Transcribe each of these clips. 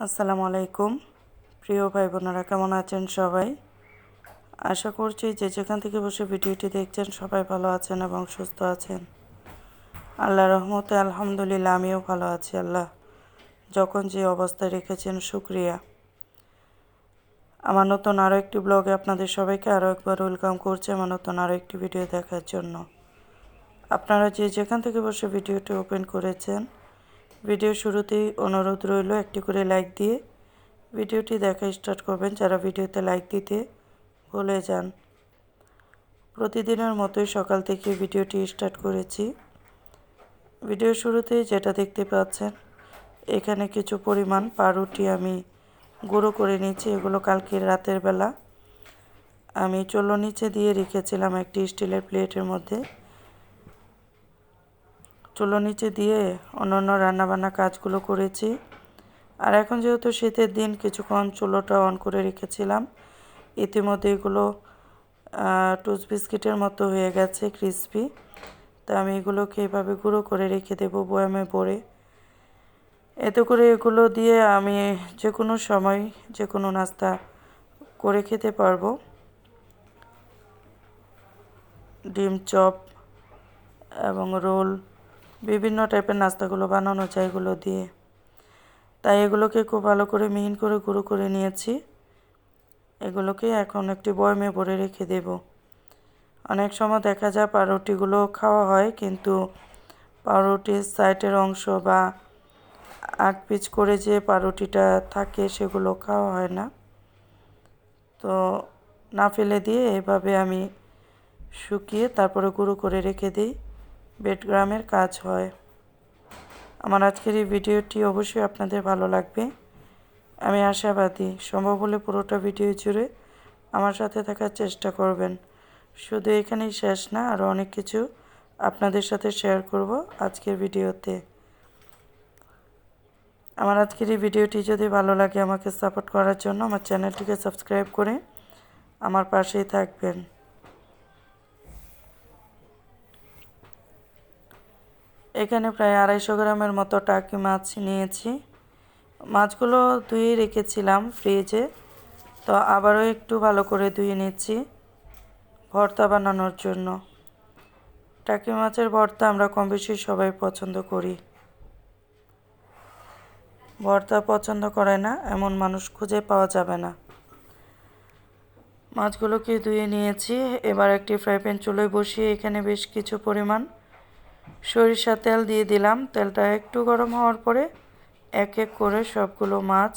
আসসালামু আলাইকুম। প্রিয় ভাই বোনেরা কেমন আছেন সবাই? আশা করছি যে যেখান থেকে বসে ভিডিওটি দেখছেন সবাই ভালো আছেন এবং সুস্থ আছেন। আল্লাহ রহমতে, আলহামদুলিল্লাহ, আমিও ভালো আছি, আল্লাহ। যখন যে অবস্থায় রেখেছেন, শুক্রিয়া। আমার নতুন আরও একটি ব্লগে আপনাদের সবাইকে আরও একবার ওয়েলকাম করছি আমার নতুন আরও একটি ভিডিও দেখার জন্য। আপনারা যে যেখান থেকে বসে ভিডিওটি ওপেন করেছেন ভিডিও শুরুতেই অনুরোধ রইল একটি করে লাইক দিয়ে ভিডিওটি দেখা স্টার্ট করবেন। যারা ভিডিওতে লাইক দিতে ভুলে যান, প্রতিদিনের মতোই সকাল থেকে ভিডিওটি স্টার্ট করেছি। ভিডিও শুরুতেই যেটা দেখতে পাচ্ছেন, এখানে কিছু পরিমাণ পাউরুটি আমি গুঁড়ো করে নিয়েছি। এগুলো কালকে রাতের বেলা আমি চলো নিচে দিয়ে রেখেছিলাম একটি স্টিলের প্লেটের মধ্যে। চুলো নিচে দিয়ে অন্যান্য রান্নাবান্না কাজগুলো করেছি। আর এখন যেহেতু শীতের দিন, কিছুক্ষণ চুলোটা অন করে রেখেছিলাম। ইতিমধ্যে এগুলো টুস বিস্কিটের মতো হয়ে গেছে ক্রিসপি। তা আমি এগুলোকে এভাবে গুঁড়ো করে রেখে দেবো বয়ামে ভরে। এতে করে এগুলো দিয়ে আমি যে কোনো সময় যে কোনো নাস্তা করে খেতে পারব। ডিম চপ এবং রোল বিভিন্ন টাইপের নাস্তাগুলো বানানো যায় এগুলো দিয়ে। তাই এগুলোকে খুব ভালো করে মিহিন করে গুঁড়ো করে নিয়েছি। এগুলোকে এখন একটি বয়মে ভরে রেখে দেব। অনেক সময় দেখা যায় পাউরুটিগুলো খাওয়া হয়, কিন্তু পাউরুটির সাইটের অংশ বা আগ পিচ করে যে পাউরুটিটা থাকে সেগুলো খাওয়া হয় না। তো না ফেলে দিয়ে এভাবে আমি শুকিয়ে তারপরে গুঁড়ো করে রেখে দিই। বেডগ্রামের কাজ হয়। আমার আজকের এই ভিডিওটি অবশ্যই আপনাদের ভালো লাগবে। আমি আশাবাদী, সম্ভব হলে পুরোটা ভিডিও জুড়ে আমার সাথে থাকার চেষ্টা করবেন। শুধু এখানেই শেষ না, আরও অনেক কিছু আপনাদের সাথে শেয়ার করব আজকের ভিডিওতে। আমার আজকের এই ভিডিওটি যদি ভালো লাগে আমাকে সাপোর্ট করার জন্য আমার চ্যানেলটিকে সাবস্ক্রাইব করে আমার পাশেই থাকবেন। এখানে প্রায় আড়াইশো গ্রামের মতো টাকি মাছ নিয়েছি। মাছগুলো ধুয়ে রেখেছিলাম ফ্রিজে, তো আবারও একটু ভালো করে ধুয়ে নিচ্ছি ভর্তা বানানোর জন্য। টাকি মাছের ভর্তা আমরা কম বেশি সবাই পছন্দ করি। ভর্তা পছন্দ করে না, এমন মানুষ খুঁজে পাওয়া যাবে না। মাছগুলোকে ধুয়ে নিয়েছি, এবার একটি ফ্রাই প্যান চুলোয় বসিয়ে এখানে বেশ কিছু পরিমাণ সরিষা তেল দিয়ে দিলাম। তেলটা একটু গরম হওয়ার পরে এক এক করে সবগুলো মাছ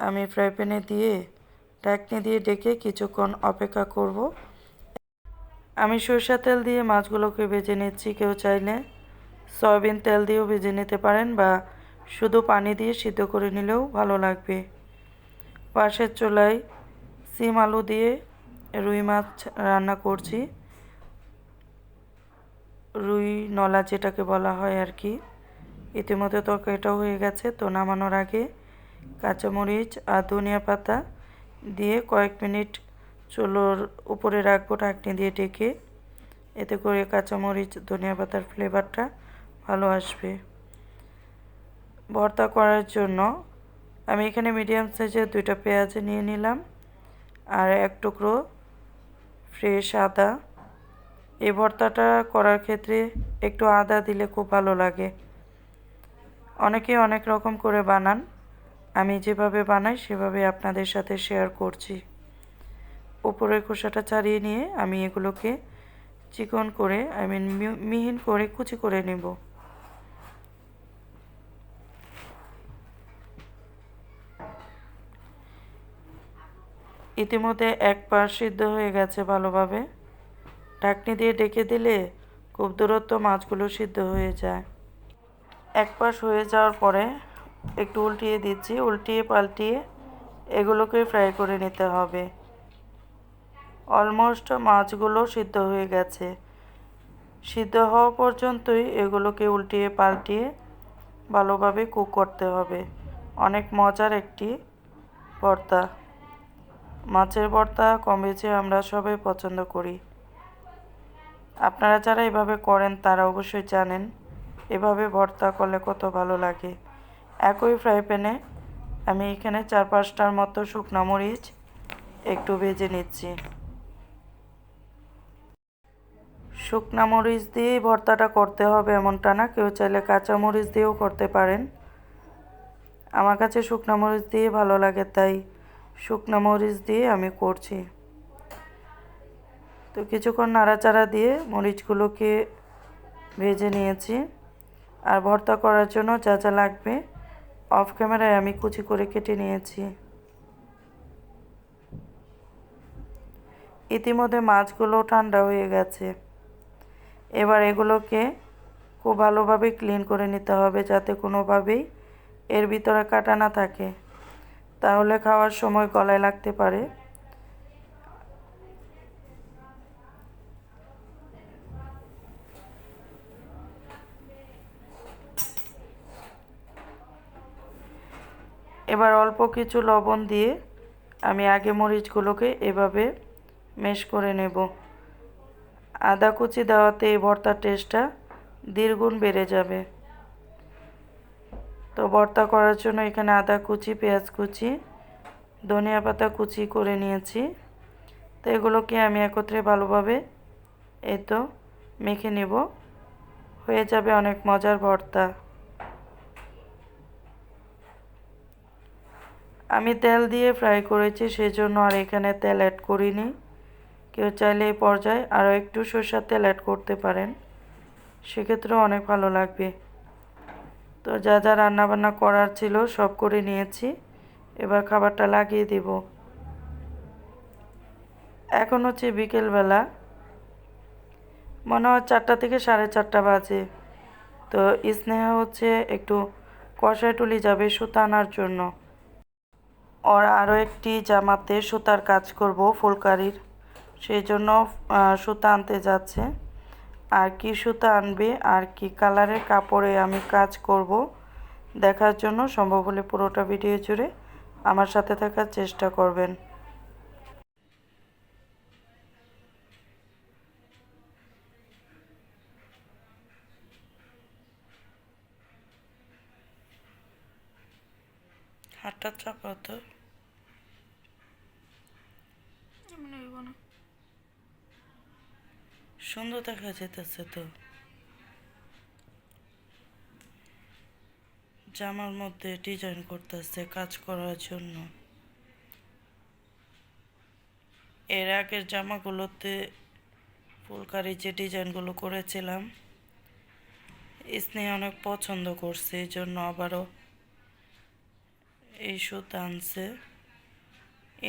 আমি ফ্রাই প্যানে দিয়ে ঢাকনি দিয়ে ডেকে কিছুক্ষণ অপেক্ষা করব। আমি সরিষা তেল দিয়ে মাছগুলোকে ভেজে নিচ্ছি। কেউ চাইলে সয়াবিন তেল দিয়েও ভেজে নিতে পারেন বা শুধু পানি দিয়ে সিদ্ধ করে নিলেও ভালো লাগবে। পাশের চুলায় সিম আলু দিয়ে রুই মাছ রান্না করছি। রুই নলা যেটাকে বলা হয় আর কি। ইতিমধ্যে তরকারিটাও হয়ে গেছে, তো নামানোর আগে কাঁচামরিচ আর ধনিয়া পাতা দিয়ে কয়েক মিনিট চুলোর উপরে রাখব ঢাকনি দিয়ে ডেকে। এতে করে কাঁচামরিচ, ধনিয়া পাতার ফ্লেভারটা ভালো আসবে। ভর্তা করার জন্য আমি এখানে মিডিয়াম সাইজের দুইটা পেঁয়াজ নিয়ে নিলাম আর এক টুকরো ফ্রেশ আদা এই ভর্তাটা করার ক্ষেত্রে একটু আদা দিলে খুব ভালো লাগে। অনেকে অনেক রকম করে বানান। আমি যেভাবে বানাই, সেভাবে আপনাদের সাথে শেয়ার করছি। উপরের খোসাটা ছাড়িয়ে নিয়ে আমি এগুলোকে চিকন করে আই মিন মিহিন করে, কুচি করে নেব। ইতিমধ্যে এক পাশ সিদ্ধ হয়ে গেছে ভালোভাবে। ঢাকনি দিয়ে ডেকে দিলে খুব দূরত্ব মাছগুলো সিদ্ধ হয়ে যায়। এক পাশ হয়ে যাওয়ার পরে একটু উল্টিয়ে দিচ্ছি, উল্টিয়ে পাল্টিয়ে এগুলোকে ফ্রাই করে নিতে হবে। অলমোস্ট মাছগুলো সিদ্ধ হয়ে গেছে। সিদ্ধ হওয়া পর্যন্তই এগুলোকে উল্টিয়ে পাল্টিয়ে ভালোভাবে কুক করতে হবে। অনেক মজার একটি ভর্তা। মাছের ভর্তা কম বেশি আমরা সবাই পছন্দ করি। আপনারা যারা এভাবে করেন, তারা অবশ্যই জানেন, এভাবে ভর্তা করলে কত ভালো লাগে। একই ফ্রাই প্যানে আমি এখানে চার পাঁচটার মতো শুকনো মরিচ একটু ভেজে নিচ্ছি। শুকনা মরিচ দিয়েই ভর্তাটা করতে হবে এমনটা না, কেউ চাইলে কাঁচা মরিচ দিয়েও করতে পারেন। আমার কাছে শুকনা মরিচ দিয়ে ভালো লাগে, তাই শুকনা মরিচ দিয়ে আমি করছি। তো কিছুক্ষণ নাড়াচাড়া দিয়ে মরিচগুলোকে ভেজে নিয়েছি। আর ভর্তা করার জন্য যা যা লাগবে অফ ক্যামেরায় আমি কুচি করে কেটে নিয়েছি। ইতিমধ্যে মাছগুলো ঠান্ডা হয়ে গেছে। এবার এগুলোকে খুব ভালোভাবে ক্লিন করে নিতে হবে যাতে কোনোভাবেই এর ভিতরে কাটা না থাকে। তাহলে খাওয়ার সময় গলায় লাগতে পারে। এবার অল্প কিছু লবণ দিয়ে আমি আগে মরিচগুলোকে এভাবে মেশ করে নেব। আদা কুচি দেওয়াতে এই ভর্তার টেস্টটা দ্বিগুণ বেড়ে যাবে। তো ভর্তা করার জন্য এখানে আদা কুচি, পেঁয়াজ কুচি, ধনিয়া পাতা কুচি করে নিয়েছি। তো এগুলোকে আমি একত্রে ভালোভাবে এই তো মেখে নেব। হয়ে যাবে অনেক মজার ভর্তা। আমি তেল দিয়ে ফ্রাই করেছি সেই জন্য আর এখানে তেল অ্যাড করিনি। কেউ চাইলে এই পর্যায়ে আরও একটু সরষার তেল অ্যাড করতে পারেন। সেক্ষেত্রেও অনেক ভালো লাগবে। তো যা যা রান্নাবান্না করার ছিল সব করে নিয়েছি। এবার খাবারটা লাগিয়ে দেব। এখন হচ্ছে বিকেলবেলা। মনে হয় চারটা থেকে সাড়ে চারটা বাজে। তো স্নেহা হচ্ছে একটু কষায় টুলি যাবে সুতা আনার জন্য। ওর আরও একটি জামাতে সুতার কাজ করব, ফুলকারির। সেই জন্য সুতা আনতে যাচ্ছে। আর কি সুতা আনবে, আর কি কালারের কাপড়ে আমি কাজ করব, দেখার জন্য সম্ভব হলে পুরোটা ভিডিও জুড়ে আমার সাথে থাকার চেষ্টা করবেন। হাতটা চাপা তো। সুন্দর দেখা যেতেছে তো। জামার মধ্যে ডিজাইন করতেছে কাজ করার জন্য। এর আগের জামাগুলোতে ফুলকারি যে ডিজাইনগুলো করেছিলাম স্নেহ অনেক পছন্দ করছে এই জন্য আবারও এই সুতা আনছে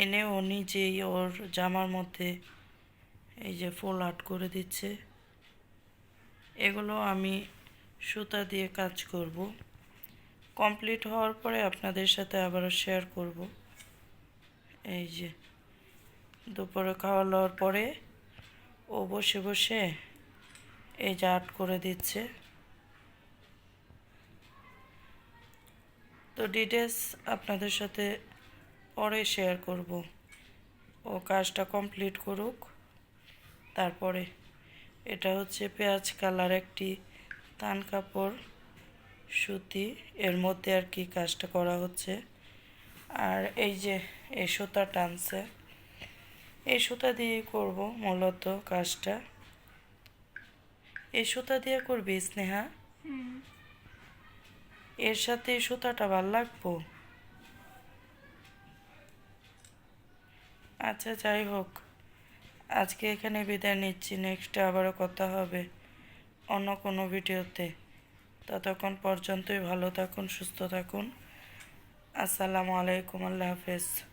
এনে ও নিজেই ওর জামার মধ্যে এই যে ফুল আর্ট করে দিচ্ছে। এগুলো আমি সুতা দিয়ে কাজ করব। কমপ্লিট হওয়ার পরে আপনাদের সাথে আবারও শেয়ার করব। এই যে দুপুরে খাওয়া লওয়ার পরে ও বসে বসে এই যে আর্ট করে দিচ্ছে। তো ডিটেলস আপনাদের সাথে পরে শেয়ার করব। ও কাজটা কমপ্লিট করুক। তারপরে এটা হচ্ছে পেঁয়াজ কালার একটি তান কাপড়, সুতি, এর মধ্যে আর কি কাজটা করা হচ্ছে। আর এই যে এই সুতা টানছে, এই সুতা দিয়ে করব মূলত কাজটা। এই সুতা দিয়ে করবি স্নেহা? এর সাথে সুতাটা ভালো লাগবো? আচ্ছা যাই হোক। আজকে এখানে বিদায় নিচ্ছি, নেক্সটে আবারও কথা হবে অন্য কোনো ভিডিওতে। ততক্ষণ পর্যন্তই ভালো থাকুন, সুস্থ থাকুন। আসসালামু আলাইকুম, আল্লাহ হাফেজ।